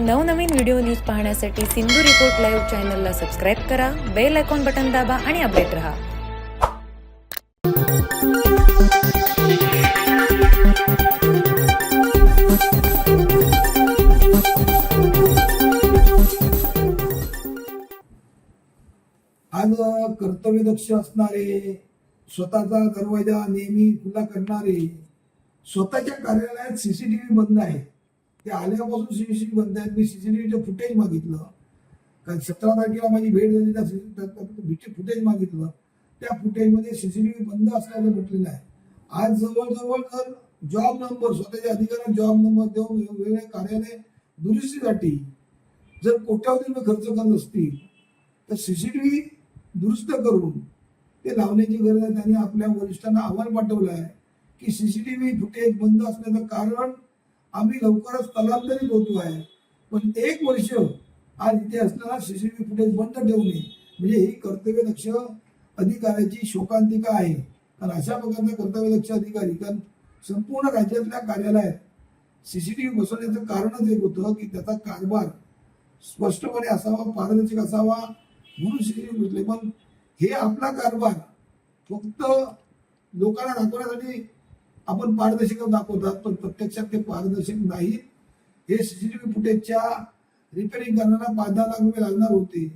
नवनवीन video news पाहण्यासाठी Sindhu report live चॅनलला सबस्क्राईब करा बेल आयकॉन बटन दाबा आणि अपडेट रहा. आज कर्तव्यदक्ष असणारे स्वतःचा दरवाजा नेहमी खुला करणारे स्वतःच्या कार्यालयात सीसीटीव्ही बंद आहे. ते आल्यापासून सी बंद आहेत. मी सीसीटीव्हीचं फुटेज मागितलं. कारण सतरा तारखेला माझी भेट झाली त्या CCTV फुटेज मागितलं. त्या फुटेजमध्ये सीसीटीव्ही बंद असल्याचं म्हटलेलं आहे. आज जवळजवळ तर जॉब नंबर स्वतःच्या अधिकाऱ्यांना जॉब नंबर देऊन वेगवेगळ्या कार्यालय दुरुस्तीसाठी जर कोट्यावधी रुपये खर्च करत असतील तर सीसीटीव्ही दुरुस्त करून ते लावण्याची गरज आहे. त्यांनी आपल्या वरिष्ठांना अहवाल पाठवला आहे की सीसीटीव्ही फुटेज बंद असण्याचं कारण आम्ही लवकरच स्थलांतरित होतो आहे. पण एक वर्ष आज इथे असणारा सीसीटीव्ही फुटेज बंद ठेवणे म्हणजे ही कर्तव्यदक्ष अधिकाऱ्याची शोकांतिका आहे. कारण अशा प्रकारचा कर्तव्यदक्ष अधिकारी कारण संपूर्ण राज्यातल्या कार्यालयात सीसीटीव्ही बसवण्याचं कारणच एक होतं की त्याचा कारभार स्पष्टपणे असावा पारदर्शक असावा म्हणून सीसीटीव्ही बसले. पण हे आपला कारभार फक्त लोकांना दाखवण्यासाठी आपण पारदर्शक दाखवतात पण प्रत्यक्षात ते पारदर्शक नाहीत हे सीसीटीव्ही फुटेजच्या रिपेअरिंग करण्याला पाच दहा लाख रुपये लागणार होते.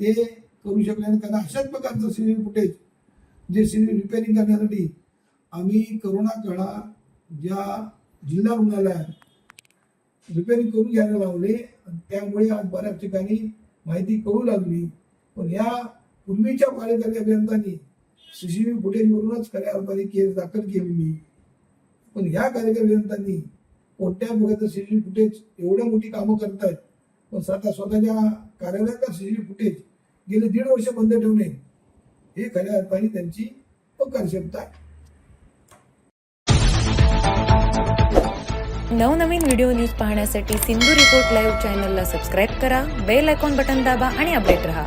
ते करू शकले नाही. कारण अशाच प्रकारचं सीसीटीव्ही फुटेज जे सी रिपेअरिंग करण्यासाठी आम्ही करोना काळा ज्या जिल्हा रुग्णालयात रिपेअरिंग करून घ्यायला लावले त्यामुळे आज बऱ्याच ठिकाणी माहिती कळू लागली. पण या पूर्वीच्या कार्यकारी अभियंत्यांनी सीसीटीव्ही फुटेजवरूनच खऱ्या अर्थाने केस दाखल केलेली. पण ह्या कार्यकारी अभियंत्यांनी कोणत्या प्रकारचं सीसीटीव्ही फुटेज एवढ्या मोठी कामं करतायत. पण स्वतः स्वतःच्या कार्यालयात सीसीटीव्ही फुटेज गेले दीड वर्ष बंद ठेवणे हे खऱ्या अर्थाने त्यांची अकार्यक्षमता आहे. नवनवीन व्हिडिओ न्यूज पाहण्यासाठी सिंधू रिपोर्ट लाईव्ह चॅनलला सबस्क्राईब करा बेल आयकॉन बटन दाबा आणि अपडेट रहा.